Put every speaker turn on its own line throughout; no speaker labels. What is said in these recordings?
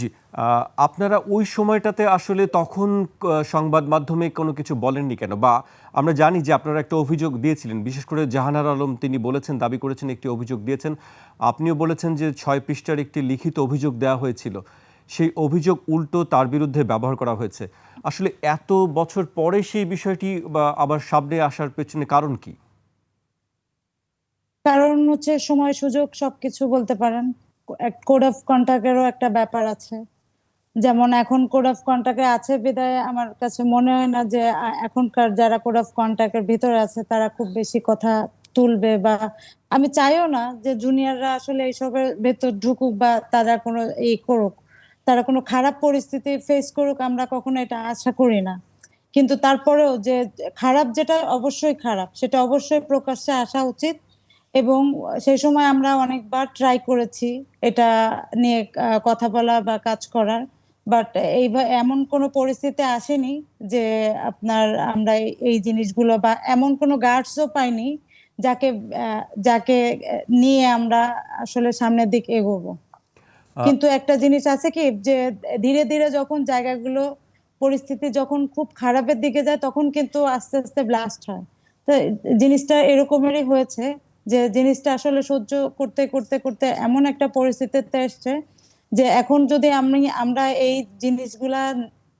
জি আপনারা ওই সময়টাতে আসলে তখন সংবাদ মাধ্যমে কোনো কিছু বলেননি কেন? বা আমরা জানি যে আপনারা একটা অভিযোগ দিয়েছিলেন, বিশেষ করে জাহানার আলম তিনি বলেছেন, দাবি করেছেন, একটি অভিযোগ দিয়েছেন। আপনিও বলেছেন যে ছয় পৃষ্ঠার একটি লিখিত অভিযোগ দেওয়া হয়েছিল। সেই অভিযোগ উল্টো তার বিরুদ্ধে ব্যবহার করা হয়েছে। আসলে এত বছর পরে সেই বিষয়টি আবার সামনে আসার পেছনে কারণ কি?
কারণ হচ্ছে সময় সুযোগ, সবকিছু বলতে পারেন। কোড অফ কন্টাক্টেরও একটা ব্যাপার আছে। যেমন এখন কোড অফ কন্টাক্টে আছে বিদায়, আমার কাছে মনে হয় না যে এখনকার যারা কোড অফ কন্টাক্টের ভিতরে আছে তারা খুব বেশি কথা তুলবে বা, আমি চাইও না যে জুনিয়ররা আসলে এইসবের ভেতর ঢুকুক বা তারা কোনো এই করুক। তারা কোনো খারাপ পরিস্থিতি ফেস করুক, আমরা কখনো এটা আশা করি না। কিন্তু তারপরেও যে, খারাপ যেটা অবশ্যই খারাপ, সেটা অবশ্যই প্রকাশ্যে আসা উচিত। এবং সেই সময় আমরা অনেকবার ট্রাই করেছি এটা নিয়ে কথা বলা বা কাজ করার। বাট এই এমন কোনো পরিস্থিতি আসেনি যে আপনার আমরা এই- জিনিসগুলো বা এমন কোনো গার্ডসও পাইনি যাকে যাকে নিয়ে আমরা আসলে সামনের দিকে এগোবো। কিন্তু একটা জিনিস আছে কি যে ধীরে ধীরে যখন জায়গাগুলো পরিস্থিতি যখন খুব খারাপের দিকে যায় তখন কিন্তু আস্তে আস্তে ব্লাস্ট হয়। তো জিনিসটা এরকমেরই হয়েছে। যে জিনিসটা আসলে সহ্য করতে করতে করতে এমন একটা পরিস্থিতিতে এসছে যে এখন যদি আমি, আমরা এই জিনিসগুলা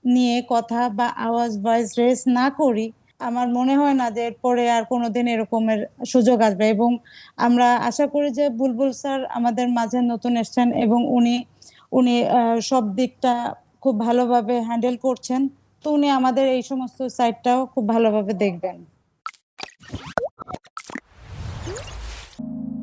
নিয়ে কথা বা আওয়াজ ভয়েস রেস না করি, আমার মনে হয় না যে এরপরে আর কোনোদিন এরকমের সুযোগ আসবে। এবং আমরা আশা করি যে বুলবুল স্যার আমাদের মাঝে নতুন এসেছেন এবং উনি উনি সব দিকটা খুব ভালোভাবে হ্যান্ডেল করছেন। তো উনি আমাদের এই সমস্ত সাইডটাও খুব ভালোভাবে দেখবেন।